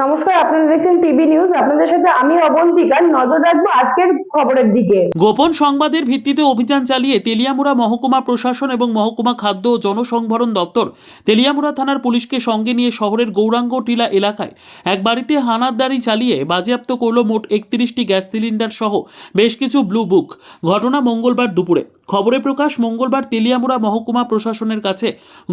নমস্কার, আপনারা দেখছেন পিবি নিউজ। আপনাদের সাথে আমি অবন্তিকা নজর রাখব আজকের খবরের দিকে। গোপন সংবাদের ভিত্তিতে অভিযান চালিয়ে তেলিয়ামুড়া মহকুমা প্রশাসন এবং মহকুমা খাদ্য ও দপ্তর তেলিয়ামুড়া থানার পুলিশকে সঙ্গে নিয়ে শহরের গৌরাঙ্গ টিলা এলাকায় এক বাড়িতে হানাতদারি চালিয়ে বাজেয়াপ্ত করল মোট একত্রিশটি গ্যাস সিলিন্ডার সহ বেশ কিছু ব্লু বুক। ঘটনা মঙ্গলবার দুপুরে। খবরে প্রকাশ, মঙ্গলবার তেলিয়ামুড়া মহকুমা প্রশাসনের কাছে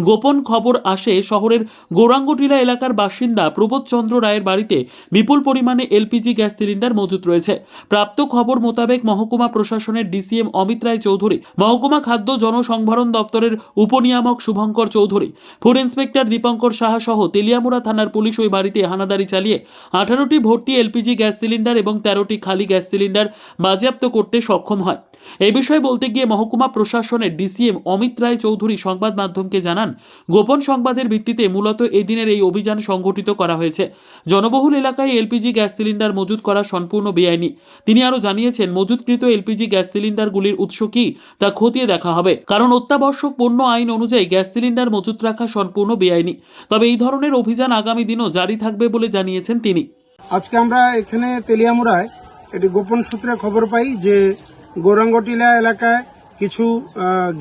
গোপন খবর আসে শহরের গৌরাঙ্গটিলা এলাকার বাসিন্দা প্রবোধচন্দ্র রায়ের বাড়িতে বিপুল পরিমাণে এলপিজি গ্যাস সিলিন্ডার মজুত রয়েছে। প্রাপ্ত খবর মোতাবেক মহকুমা প্রশাসনের ডিসিএম অমিত রায় চৌধুরী, মহকুমা খাদ্য জনসংভরণ দপ্তরের উপনিয়ামক শুভঙ্কর চৌধুরী, ফুড ইন্সপেক্টর দীপঙ্কর সাহা সহ তেলিয়ামুড়া থানার পুলিশ ওই বাড়িতে হানাদারি চালিয়ে আঠারোটি ভর্তি এলপিজি গ্যাস সিলিন্ডার এবং তেরোটি খালি গ্যাস সিলিন্ডার বাজেয়াপ্ত করতে সক্ষম হয়। এই বিষয়ে বলতে গিয়ে মহকুমা প্রশাসনের ডিসিএম অমিত রায় চৌধুরী সংবাদ মাধ্যমকে জানান, গোপন সংবাদের ভিত্তিতে মূলত এদিনের এই অভিযান সংগঠিত করা হয়েছে। জনবহুল এলাকায় এলপিজি গ্যাস সিলিন্ডার মজুত করা সম্পূর্ণ বেআইনি। তিনি আরও জানিয়েছেন, মজুতকৃত এলপিজি গ্যাস সিলিন্ডারগুলির উৎস কি তা খতিয়ে দেখা হবে। কারণ অত্যাবশ্যক পণ্য আইন অনুযায়ী গ্যাস সিলিন্ডার মজুত রাখা সম্পূর্ণ বেআইনি। তবে এই ধরনের অভিযান আগামী দিনও জারি থাকবে বলে জানিয়েছেন তিনি। আজকে আমরা এখানে তেলিয়ামুড়ায় একটি গোপন সূত্রে খবর পাই যে গৌরাঙ্গটিলা এলাকায় কিছু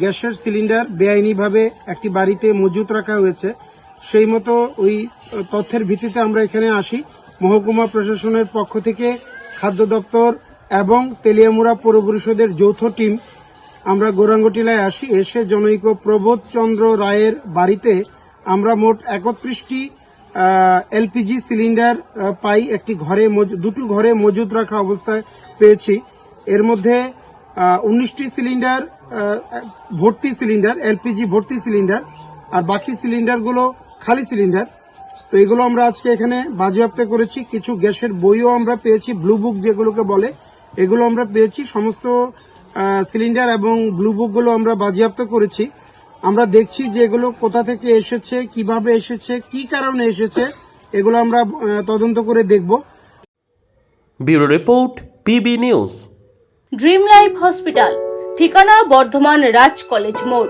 গ্যাসের সিলিন্ডার বেআইনিভাবে একটি বাড়িতে মজুত রাখা হয়েছে। সেই মতো ওই তথ্যের ভিত্তিতে আমরা এখানে আসি। মহকুমা প্রশাসনের পক্ষ থেকে খাদ্য দপ্তর এবং তেলিয়ামুড়া পৌর পরিষদের যৌথ টিম আমরা গৌরাঙ্গটিলায় আসি। এসে জনৈক প্রবোধ চন্দ্র রায়ের বাড়িতে আমরা মোট একত্রিশটি এলপিজি সিলিন্ডার পাই একটি ঘরে দুটো ঘরে মজুদ রাখা অবস্থায় পেয়েছি। এর মধ্যে উনিশটি সিলিন্ডার ভর্তি সিলিন্ডার, এলপিজি ভর্তি সিলিন্ডার, আর বাকি সিলিন্ডারগুলো খালি সিলিন্ডার। তো এগুলো আমরা আজকে এখানে বাজেয়াপ্ত করেছি। কিছু গ্যাসের বইও আমরা পেয়েছি ব্লু বুক যেগুলোকে বলে। এগুলো আমরা পেয়েছি সমস্ত সিলিন্ডার এবং ব্লু বুকগুলো আমরা বাজেয়াপ্ত করেছি। আমরা দেখছি যে এগুলো কোথা থেকে এসেছে কীভাবে এসেছে কি কারণে এসেছে এগুলো আমরা তদন্ত করে দেখব। Bureau report PB news. Dream life hospital ঠিকানা বর্ধমান রাজ কলেজ মোড়।